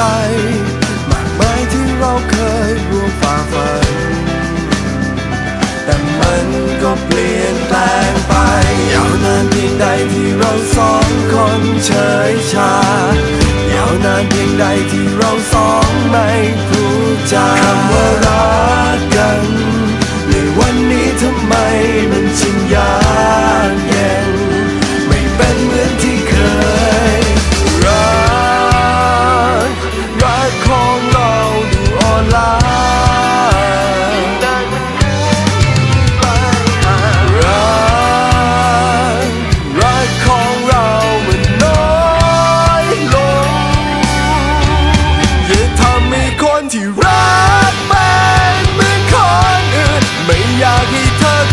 ใจมากมายที่เราเคยร่วมฝ่าฟัน แต่มันก็เปลี่ยนแปลงไป ยาวนานเพียงใดที่เราสองคนเฉยชา ยาวนานเพียงใดที่เราสองไม่รู้จักคำว่ารัก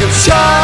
เธ